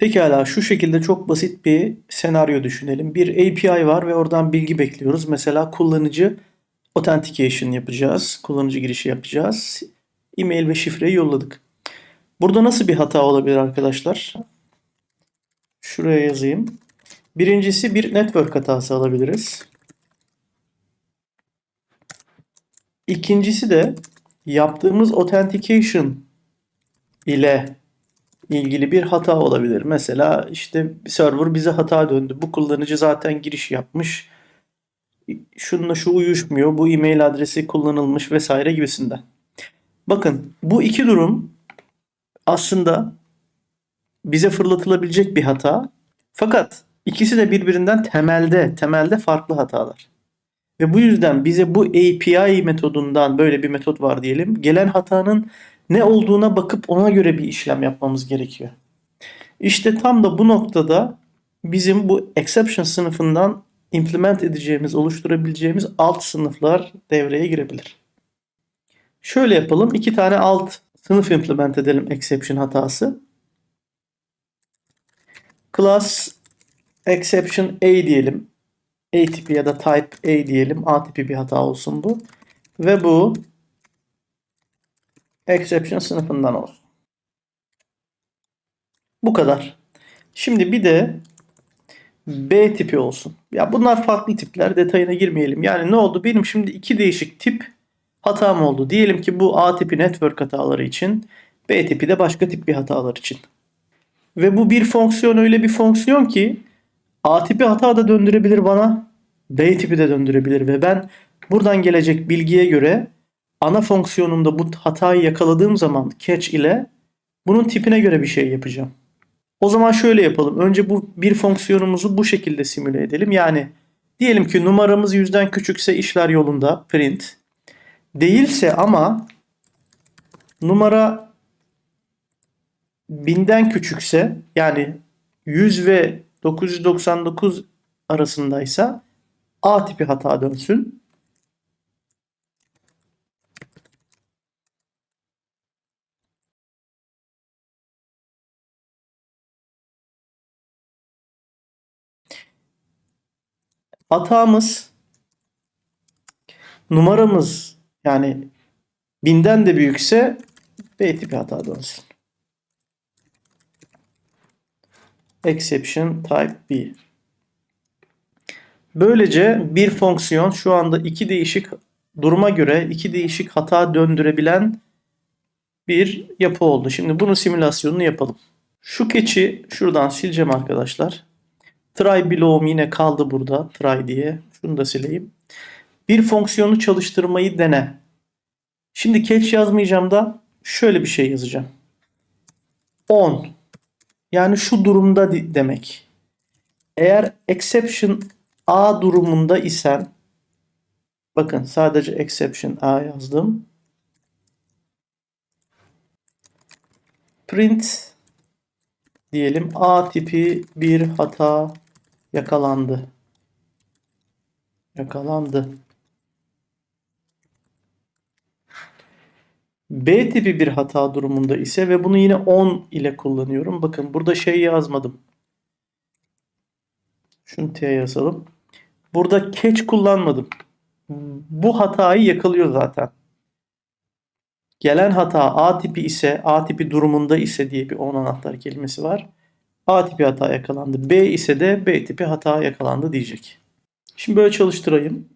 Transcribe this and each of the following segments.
Pekala şu şekilde çok basit bir senaryo düşünelim. Bir API var ve oradan bilgi bekliyoruz. Mesela kullanıcı authentication yapacağız. Kullanıcı girişi yapacağız. E-mail ve şifreyi yolladık. Burada nasıl bir hata olabilir arkadaşlar? Şuraya yazayım. Birincisi bir network hatası alabiliriz. İkincisi de yaptığımız authentication ile ilgili bir hata olabilir. Mesela işte server bize hata döndü. Bu kullanıcı zaten giriş yapmış. Şununla şu uyuşmuyor. Bu e-mail adresi kullanılmış vesaire gibisinden. Bakın bu iki durum aslında bize fırlatılabilecek bir hata. Fakat ikisi de birbirinden temelde, temelde farklı hatalar. Ve bu yüzden bize bu API metodundan böyle bir metot var diyelim. Gelen hatanın ne olduğuna bakıp ona göre bir işlem yapmamız gerekiyor. İşte tam da bu noktada bizim bu exception sınıfından implement edeceğimiz, oluşturabileceğimiz alt sınıflar devreye girebilir. Şöyle yapalım. iki tane alt sınıf implement edelim exception hatası. Class exception A diyelim. A tipi ya da type A diyelim. A tipi bir hata olsun bu. Ve bu exception sınıfından olsun. Bu kadar. Şimdi bir de B tipi olsun. Ya bunlar farklı tipler. Detayına girmeyelim. Yani ne oldu? Benim şimdi iki değişik tip hatam oldu. Diyelim ki bu A tipi network hataları için, B tipi de başka tip bir hatalar için. Ve bu bir fonksiyon öyle bir fonksiyon ki A tipi hata da döndürebilir bana, B tipi de döndürebilir ve ben buradan gelecek bilgiye göre ana fonksiyonumda bu hatayı yakaladığım zaman catch ile bunun tipine göre bir şey yapacağım. O zaman şöyle yapalım. Önce bu bir fonksiyonumuzu bu şekilde simüle edelim. Yani diyelim ki numaramız yüzden küçükse işler yolunda print. Değilse ama numara binden küçükse yani 100 ve 999 arasındaysa A tipi hata dönsün. Hatamız numaramız yani binden de büyükse B tipi hata dönsün. Exception type B. Böylece bir fonksiyon şu anda iki değişik duruma göre iki değişik hata döndürebilen bir yapı oldu. Şimdi bunun simülasyonunu yapalım. Şu keçi şuradan sileceğim arkadaşlar. Try below'um yine kaldı burada. Try diye. Şunu da sileyim. Bir fonksiyonu çalıştırmayı dene. Şimdi catch yazmayacağım da şöyle bir şey yazacağım. On. Yani şu durumda demek. Eğer exception A durumunda isen bakın sadece exception A yazdım. Print diyelim A tipi bir hata yakalandı. Yakalandı. B tipi bir hata durumunda ise ve bunu yine 10 ile kullanıyorum. Bakın burada şey yazmadım. Şunu T yazalım. Burada catch kullanmadım. Bu hatayı yakalıyor zaten. Gelen hata A tipi ise, A tipi durumunda ise diye bir 10 anahtar kelimesi var. A tipi hata yakalandı. B ise de B tipi hata yakalandı diyecek. Şimdi böyle çalıştırayım.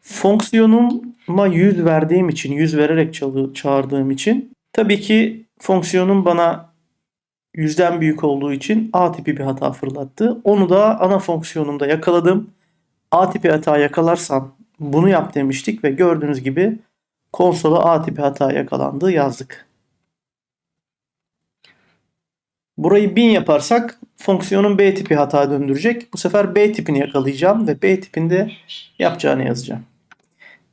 Fonksiyonuma 100 verdiğim için, 100 vererek çağırdığım için tabii ki fonksiyonum bana yüzden büyük olduğu için A tipi bir hata fırlattı. Onu da ana fonksiyonumda yakaladım. A tipi hata yakalarsam bunu yap demiştik ve gördüğünüz gibi konsola A tipi hata yakalandı yazdık. Burayı 1000 yaparsak fonksiyonun B tipi hata döndürecek. Bu sefer B tipini yakalayacağım ve B tipinde yapacağını yazacağım.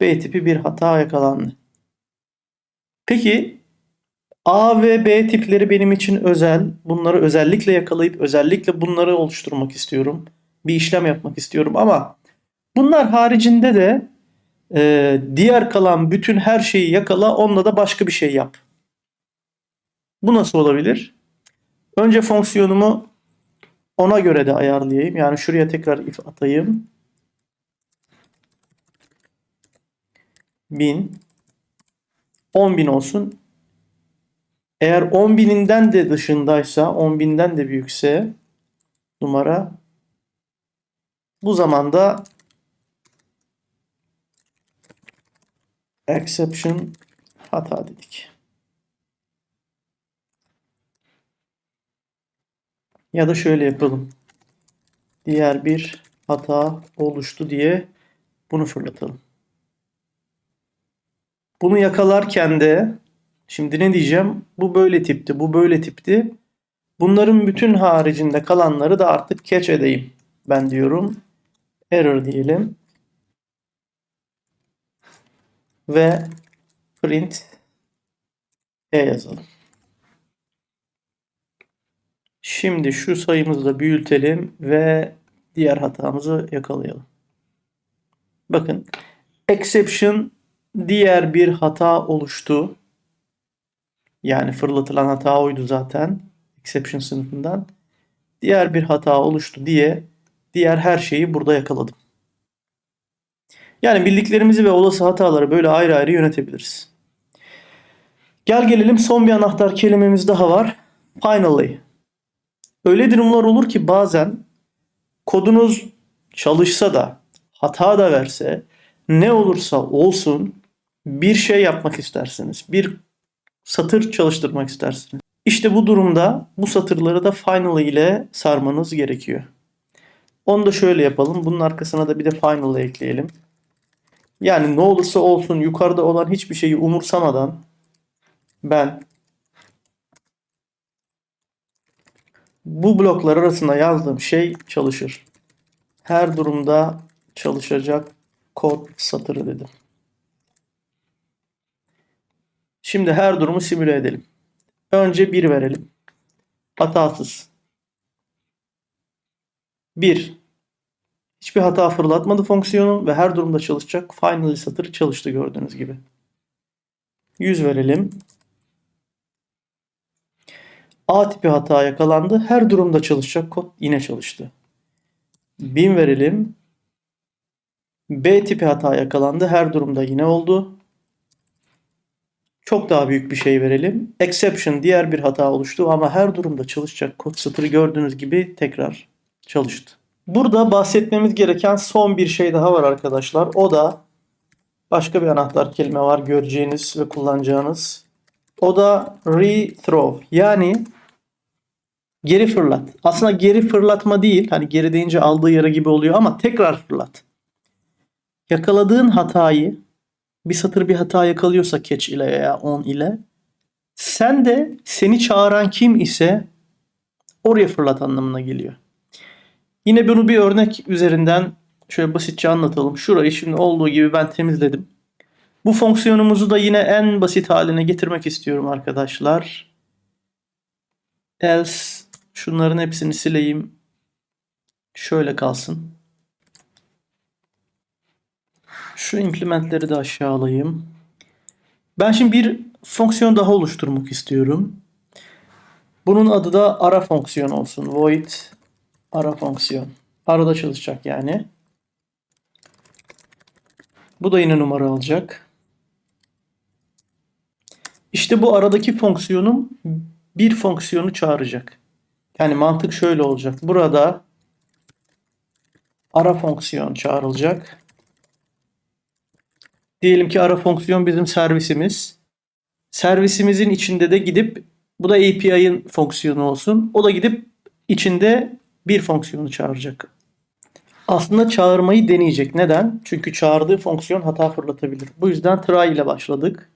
B tipi bir hata yakalandı. Peki A ve B tipleri benim için özel. Bunları özellikle yakalayıp özellikle bunları oluşturmak istiyorum. Bir işlem yapmak istiyorum ama bunlar haricinde de e, diğer kalan bütün her şeyi yakala onunla da başka bir şey yap. Bu nasıl olabilir? Önce fonksiyonumu ona göre de ayarlayayım. Yani şuraya tekrar if atayım. 1000 10.000 olsun. Eğer 10.000'inden de dışındaysa, 10.000'den de büyükse numara bu zamanda exception hata dedik. Ya da şöyle yapalım. Diğer bir hata oluştu diye bunu fırlatalım. Bunu yakalarken de şimdi ne diyeceğim? Bu böyle tipti, bu böyle tipti. Bunların bütün haricinde kalanları da artık catch edeyim. Ben diyorum error diyelim. Ve print e yazalım. Şimdi şu sayımızı da büyütelim ve diğer hatamızı yakalayalım. Bakın exception diğer bir hata oluştu. Yani fırlatılan hata oydu zaten. Exception sınıfından. Diğer bir hata oluştu diye diğer her şeyi burada yakaladım. Yani bildiklerimizi ve olası hataları böyle ayrı ayrı yönetebiliriz. Gel gelelim son bir anahtar kelimemiz daha var. Finally. Öyle durumlar olur ki bazen kodunuz çalışsa da hata da verse ne olursa olsun bir şey yapmak istersiniz. Bir satır çalıştırmak istersiniz. İşte bu durumda bu satırları da final ile sarmanız gerekiyor. Onu da şöyle yapalım. Bunun arkasına da bir de final ekleyelim. Yani ne olursa olsun yukarıda olan hiçbir şeyi umursamadan ben bu bloklar arasında yazdığım şey çalışır. Her durumda çalışacak kod satırı dedim. Şimdi her durumu simüle edelim. Önce 1 verelim. Hatasız. 1. Hiçbir hata fırlatmadı fonksiyonu ve her durumda çalışacak. Finally satır çalıştı gördüğünüz gibi. 100 verelim. A tipi hata yakalandı. Her durumda çalışacak kod yine çalıştı. 1000 verelim. B tipi hata yakalandı. Her durumda yine oldu. Çok daha büyük bir şey verelim. Exception diğer bir hata oluştu ama her durumda çalışacak kod satırı gördüğünüz gibi tekrar çalıştı. Burada bahsetmemiz gereken son bir şey daha var arkadaşlar. O da başka bir anahtar kelime var göreceğiniz ve kullanacağınız. O da rethrow. Yani geri fırlat. Aslında geri fırlatma değil. Hani geri deyince aldığı yere gibi oluyor ama tekrar fırlat. Yakaladığın hatayı bir satır bir hata yakalıyorsa catch ile veya on ile sen de seni çağıran kim ise oraya fırlat anlamına geliyor. Yine bunu bir örnek üzerinden şöyle basitçe anlatalım. Şurayı şimdi olduğu gibi ben temizledim. Bu fonksiyonumuzu da yine en basit haline getirmek istiyorum arkadaşlar. Else şunların hepsini sileyim. Şöyle kalsın. Şu implementleri de aşağı alayım. Ben şimdi bir fonksiyon daha oluşturmak istiyorum. Bunun adı da ara fonksiyon olsun. Void ara fonksiyon. Arada çalışacak yani. Bu da yine numara alacak. İşte bu aradaki fonksiyonum bir fonksiyonu çağıracak. Yani mantık şöyle olacak. Burada ara fonksiyon çağrılacak. Diyelim ki ara fonksiyon bizim servisimiz. Servisimizin içinde de gidip bu da API'ın fonksiyonu olsun. O da gidip içinde bir fonksiyonu çağıracak. Aslında çağırmayı deneyecek. Neden? Çünkü çağırdığı fonksiyon hata fırlatabilir. Bu yüzden try ile başladık.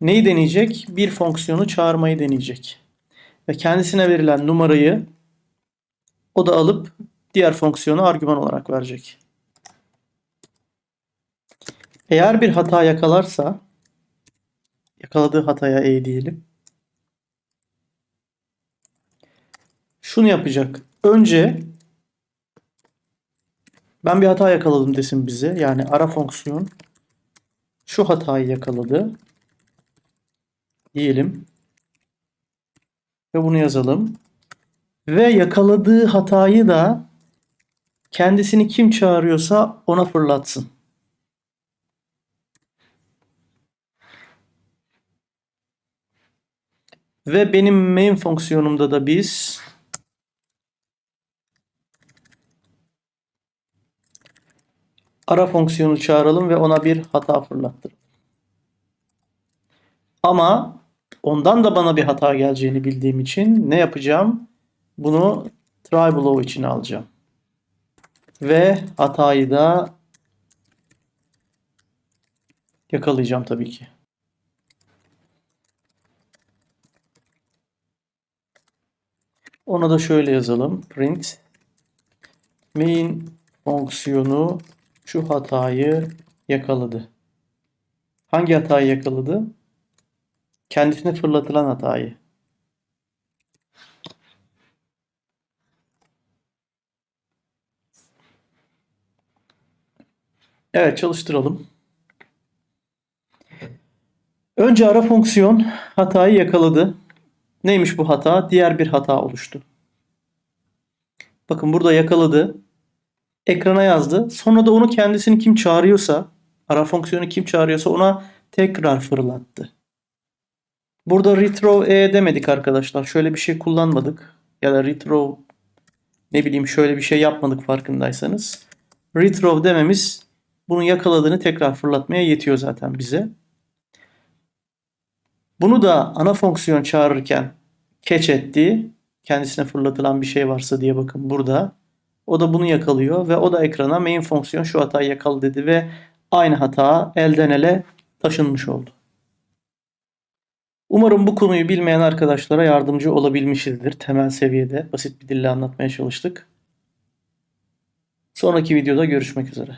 Neyi deneyecek? Bir fonksiyonu çağırmayı deneyecek. Ve kendisine verilen numarayı o da alıp diğer fonksiyonu argüman olarak verecek. Eğer bir hata yakalarsa yakaladığı hataya E diyelim. Şunu yapacak. Önce ben bir hata yakaladım desin bize. Yani ara fonksiyon şu hatayı yakaladı. Diyelim. Ve bunu yazalım. Ve yakaladığı hatayı da kendisini kim çağırıyorsa ona fırlatsın. Ve benim main fonksiyonumda da biz ara fonksiyonu çağıralım ve ona bir hata fırlattıralım. Ama ondan da bana bir hata geleceğini bildiğim için ne yapacağım? Bunu try below içine alacağım. Ve hatayı da yakalayacağım tabii ki. Ona da şöyle yazalım. Print main fonksiyonu şu hatayı yakaladı. Hangi hatayı yakaladı? Kendisine fırlatılan hatayı. Evet çalıştıralım. Önce ara fonksiyon hatayı yakaladı. Neymiş bu hata? Diğer bir hata oluştu. Bakın burada yakaladı. Ekrana yazdı. Sonra da onu kendisini kim çağırıyorsa, ara fonksiyonu kim çağırıyorsa ona tekrar fırlattı. Burada retrove e demedik arkadaşlar. Şöyle bir şey kullanmadık. Ya da retrove ne bileyim şöyle bir şey yapmadık farkındaysanız. Retrove dememiz bunu yakaladığını tekrar fırlatmaya yetiyor zaten bize. Bunu da ana fonksiyon çağırırken catch etti. Kendisine fırlatılan bir şey varsa diye bakın burada. O da bunu yakalıyor ve o da ekrana main fonksiyon şu hatayı yakaladı dedi ve aynı hata elden ele taşınmış oldu. Umarım bu konuyu bilmeyen arkadaşlara yardımcı olabilmişizdir. Temel seviyede basit bir dille anlatmaya çalıştık. Sonraki videoda görüşmek üzere.